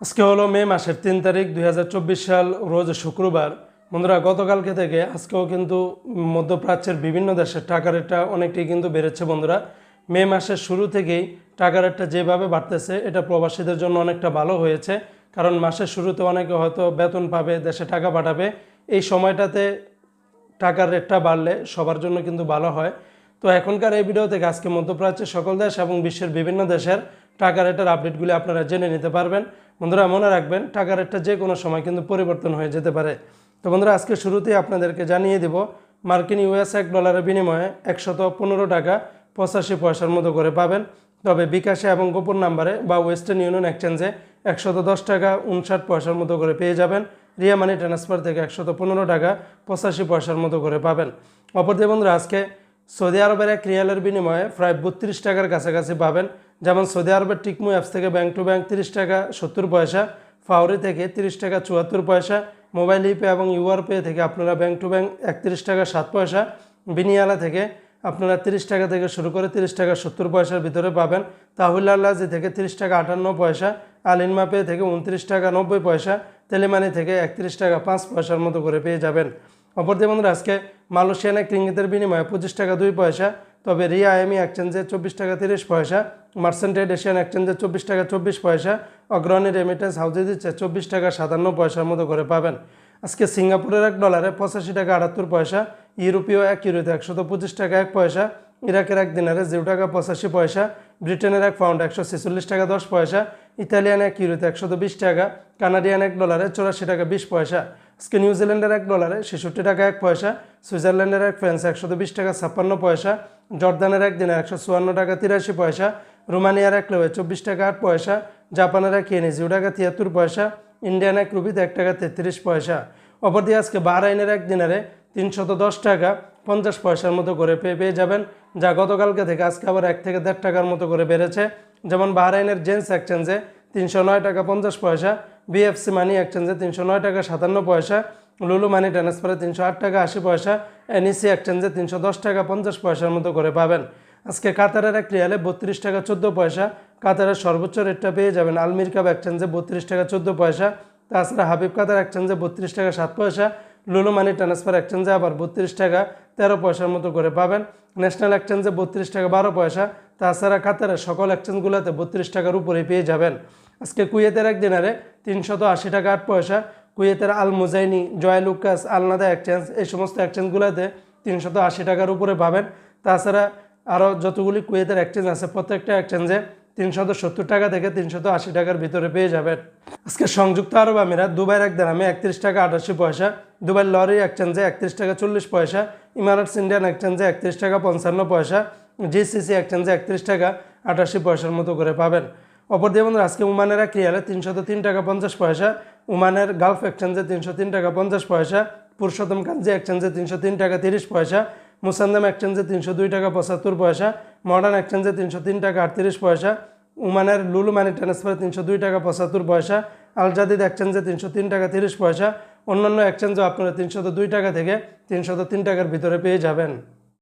আজকে হলো মে মাসের তিন তারিখ দু হাজার চব্বিশ সাল, রোজ শুক্রবার। বন্ধুরা, গতকালকে থেকে আজকেও কিন্তু মধ্যপ্রাচ্যের বিভিন্ন দেশের টাকা রেটটা অনেকটাই কিন্তু বেড়েছে বন্ধুরা। মে মাসের শুরু থেকেই টাকা রেটটা যেভাবে বাড়তেছে, এটা প্রবাসীদের জন্য অনেকটা ভালো হয়েছে। কারণ মাসের শুরুতে অনেকে হয়তো বেতন পাবে, দেশে টাকা পাঠাবে। এই সময়টাতে টাকার রেটটা বাড়লে সবার জন্য কিন্তু ভালো হয়। তো এখনকার এই ভিডিও থেকে আজকে মধ্যপ্রাচ্যের সকল দেশ এবং বিশ্বের বিভিন্ন দেশের টাকা রেটের আপডেটগুলি আপনারা জেনে নিতে পারবেন। বন্ধুরা, মনে রাখবেন টাকা রেটটা যে কোনো সময় কিন্তু পরিবর্তন হয়ে যেতে পারে। তো বন্ধুরা, আজকে শুরুতেই আপনাদেরকে জানিয়ে দিব, মার্কিন ইউএস এক ডলারের বিনিময়ে একশত পনেরো টাকা পঁচাশি পয়সার মতো করে পাবেন। তবে বিকাশে এবং গোপন নাম্বারে বা ওয়েস্টার্ন ইউনিয়ন এক্সচেঞ্জে একশত দশ টাকা উনষাট পয়সার মতো করে পেয়ে যাবেন। রিয়া মানি ট্রান্সফার থেকে একশত পনেরো টাকা পঁচাশি পয়সার মতো করে পাবেন। অপরদিকে বন্ধুরা, আজকে সৌদি আরবের এক রিয়ালের বিনিময়ে প্রায় বত্রিশ টাকার কাছাকাছি পাবেন। যেমন সৌদি আরবের টিকমু অ্যাপস থেকে ব্যাংক টু ব্যাংক তিরিশ টাকা, সত্তর পয়সা ফাউরি থেকে তিরিশ টাকা, চুয়াত্তর পয়সা, মোবাইল ইপে এবং ইউআর পে থেকে আপনারা ব্যাংক টু ব্যাংক একত্রিশ টাকা, সাত পয়সা, বিনিয়ালা থেকে আপনারা তিরিশ টাকা থেকে শুরু করে তিরিশ টাকা, সত্তর পয়সার ভিতরে পাবেন। তাহুল আল্লাজি থেকে তিরিশ টাকা, আটান্ন পয়সা আলিনমা পে থেকে উনত্রিশ টাকা, নব্বই পয়সা, তেলেমানি থেকে একত্রিশ টাকা, পাঁচ পয়সার মতো করে পেয়ে যাবেন। অপরদিকে বন্ধুরা, আজকে মালয়েশিয়ান এক বিনিময়ে পঁচিশ টাকা, দুই পয়সা, তবে রিয়া আইএমই এক্সচেঞ্জে চব্বিশ টাকা, তিরিশ পয়সা মার্সেন্টেড এশিয়ান এক্সচেঞ্জে চব্বিশ টাকা চব্বিশ পয়সা, অগ্রণী রেমিটেন্স হাউজে দিচ্ছে চব্বিশ টাকা সাতান্ন পয়সার মতো করে পাবেন। আজকে সিঙ্গাপুরের এক ডলারে পঁচাশি টাকা আটাত্তর পয়সা, ইউরোপীয় এক ইউরোতে একশত পঁচিশ টাকা এক পয়সা, ইরাকের এক দিনারে জিরো টাকা পঁচাশি পয়সা, ব্রিটেনের এক পাউন্ড একশো ছেচল্লিশ টাকা দশ পয়সা, ইতালিয়ান এক ইউরোতে একশত বিশ টাকা, কানাডিয়ান এক ডলারে চৌরাশি টাকা বিশ পয়সা। আজকে নিউজিল্যান্ডের এক ডলারে ছেষট্টি টাকা এক পয়সা, সুইজারল্যান্ডের এক ফ্রান্স একশত বিশ টাকা ছাপ্পান্ন পয়সা, জর্দানের এক দিনে একশো চুয়ান্ন টাকা তিরাশি পয়সা রোমানিয়ার এক লোয়ে চব্বিশ টাকা আট পয়সা, জাপানের এক ইয়েনে জিরো টাকা তিয়াত্তর পয়সা, ইন্ডিয়ান এক রুপিতে এক টাকা তেত্রিশ পয়সা। অপরদিকে আজকে বাহরাইনের এক দিনারে তিনশত দশ টাকা পঞ্চাশ পয়সার মতো করে পেয়ে পেয়ে যাবেন, যা গতকালকে থেকে আজকে আবার এক থেকে দেড় টাকার মতো করে বেড়েছে। যেমন বাহরাইনের জেন্টস এক্সচেঞ্জে তিনশো নয় টাকা পঞ্চাশ পয়সা, বিএফসি মানি এক্সচেঞ্জে তিনশো নয় টাকা সাতান্ন পয়সা, লুলু মানি ট্রান্সফারে তিনশো আট টাকা আশি পয়সা, এনইসি এক্সচেঞ্জে তিনশো দশ টাকা পঞ্চাশ পয়সার মতো করে পাবেন। আজকে কাতারের এক রিয়ালে বত্রিশ টাকা চোদ্দ পয়সা, কাতারের সর্বোচ্চ রেটটা পেয়ে যাবেন আলমির কাপ এক্সচেঞ্জে বত্রিশ টাকা চোদ্দ পয়সা, তাছাড়া হাবিব কাতার এক্সচেঞ্জে বত্রিশ টাকা সাত পয়সা, লুলু মানি ট্রান্সফার এক্সচেঞ্জে আবার বত্রিশ টাকা তেরো পয়সার মতো করে পাবেন। ন্যাশনাল এক্সচেঞ্জে বত্রিশ টাকা বারো পয়সা, তাছাড়া কাতারের সকল এক্সচেঞ্জগুলোতে বত্রিশ টাকার উপরে পেয়ে যাবেন। আজকে কুয়েতের এক দিনারে তিনশত আশি টাকা আট পয়সা, কুয়েতের আল মুজাইনি, জয় লুকাস আলনাদা এক্সচেঞ্জ এই সমস্ত এক্সচেঞ্জগুলোতে তিনশত আশি টাকার উপরে পাবেন। তাছাড়া আরও যতগুলি কুয়েতের এক্সচেঞ্জ আছে, প্রত্যেকটা এক্সচেঞ্জে তিনশত সত্তর টাকা থেকে তিনশত আশি টাকার ভিতরে পেয়ে যাবেন। আজকে সংযুক্ত আরব আমিরাত, দুবাইয়ের এক দামে একত্রিশ টাকা আটাশি পয়সা দুবাই লরি এক্সচেঞ্জে একত্রিশ টাকা চল্লিশ পয়সা ইমারাটস ইন্ডিয়ান এক্সচেঞ্জে একত্রিশ টাকা পঞ্চান্ন পয়সা, জিসিসি এক্সচেঞ্জে একত্রিশ টাকা আটাশি পয়সার মতো করে পাবেন। অপরদিকে বন্ধুরা, আজকে উমানের এক রিয়ালে তিনশত তিন টাকা পঞ্চাশ পয়সা উমানের গালফ এক্সচেঞ্জে তিনশো তিন টাকা পঞ্চাশ পয়সা, পুরুষোত্তম কাঞ্জি এক্সচেঞ্জে তিনশো তিন টাকা তিরিশ পয়সা মুসান্দাম একচেঞ্জে তিনশো দুই টাকা, পঁচাত্তর পয়সা। মডার্ন একচেঞ্জে তিনশো তিন টাকা, আটত্রিশ পয়সা। উমানের লুলু মানি ট্রান্সফারে তিনশো দুই টাকা, পঁচাত্তর পয়সা। আলজাদিদ এক্সচেঞ্জে তিনশো তিন টাকা, তিরিশ পয়সা। অন্যান্য এক্সচেঞ্জও আপনারা তিনশত দুই টাকা থেকে তিনশত তিন টাকার ভিতরে পেয়ে যাবেন।